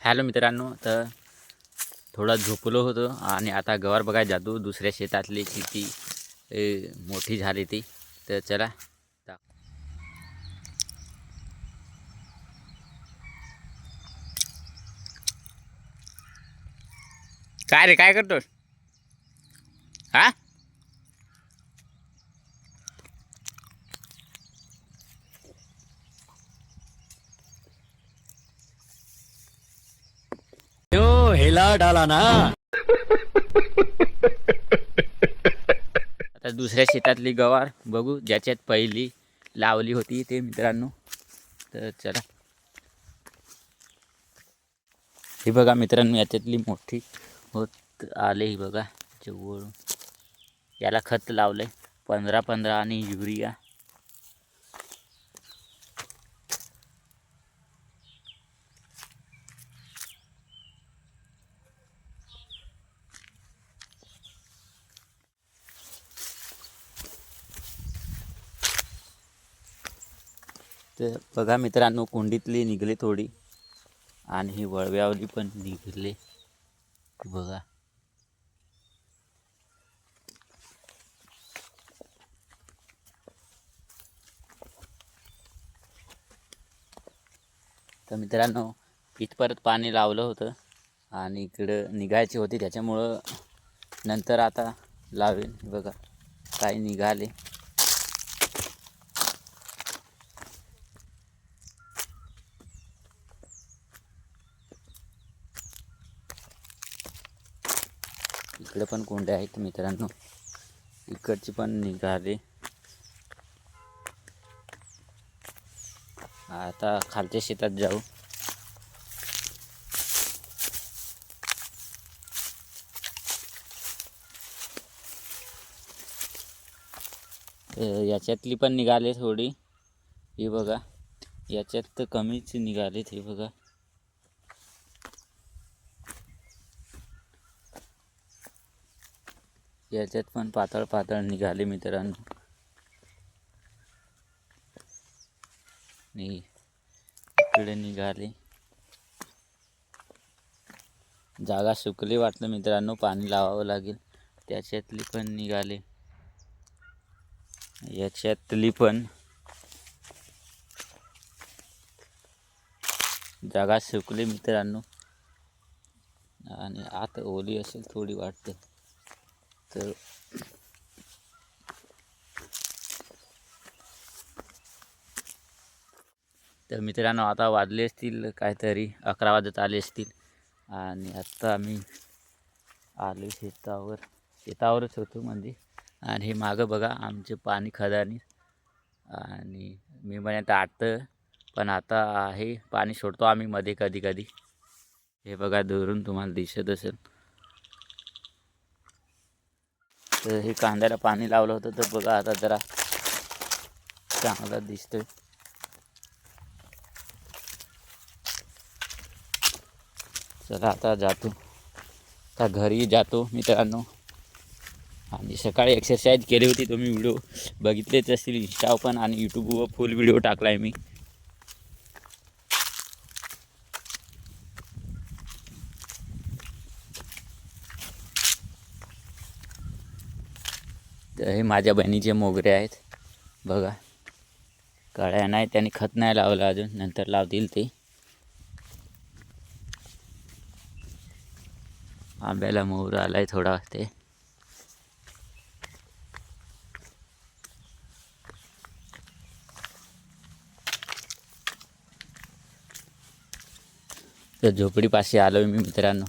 Hello मित्रांनो तर थोडा झोपलो होतो आणि आता गवार बघायला जातो. दुसऱ्या शेतातली किती मोठी झाली ती. तर चला काय रे काय करतोस? हा? यो डाला ना. आता दुसऱ्या शेतातली गवार बघू ज्याच्यात पहिली लावली होती ते मित्रांनो. तर चला. ही बघा मित्रांनो याच्यातली मोठी होत आले ही बघा जवळ याला खत लावलंय पंधरा पंधरा आणि युरिया. तर बघा मित्रांनो कुंडीतली निघले थोडी आणि ही वळव्यावली पण निघले. बघा. तर मित्रांनो इथपर्यंत पाणी लावलं होतं आणि इकडं निघायची होती त्याच्यामुळं नंतर आता लावेल बघा काही निघाले. इकडे पण कोंड्या आहेत मित्रांनो. इकडची पण निघाले. आता खालच्या शेतात जाऊ. याच्यातली पण निघाले थोडी. हे बघा. याच्यात तर कमीच निघालेत हे बघा. याच्यात पण पातळ पातळ निघाले मित्रांनो. इकडे निघाले. जागा सुकली वाटलं मित्रांनो पाणी लावावं लागेल. त्याच्यातली पण निघाले. याच्यातली पण जागा सुकली मित्रांनो. आणि आत ओली असेल थोडी वाटते. तर तर मित्रांनो आता वाजले असतील काहीतरी अकरा वाजत आले असतील. आणि आत्ता आम्ही आलो शेतावर. शेतावरच होतो म्हणजे आणि हे मागं बघा आमचे पाणी खदानी. आणि मी म्हणत आटतं पण आता आहे पाणी सोडतो आम्ही मध्ये कधी कधी. हे बघा दुरून तुम्हाला दिसत असेल. तर हे कांद्याला पाणी लावलं होतं. तर बघा आता जरा चांगला दिसतोय. चला आता जातो. आता घरी जातो मित्रांनो. आणि सकाळी एक्सरसाइज केली होती तुम्ही व्हिडिओ बघितलेच असतील इंस्टा पण आणि यूट्यूबवर फुल व्हिडिओ टाकला आहे मी. तर हे माझ्या बहिणीचे मोगरे आहेत. बघा. कळ्या नाही त्यांनी खत नाही लावलं अजून. नंतर लावतील ते. आंब्याला मोहर आहे थोडा ते. तर झोपडीपाशी आलो मी मित्रांनो.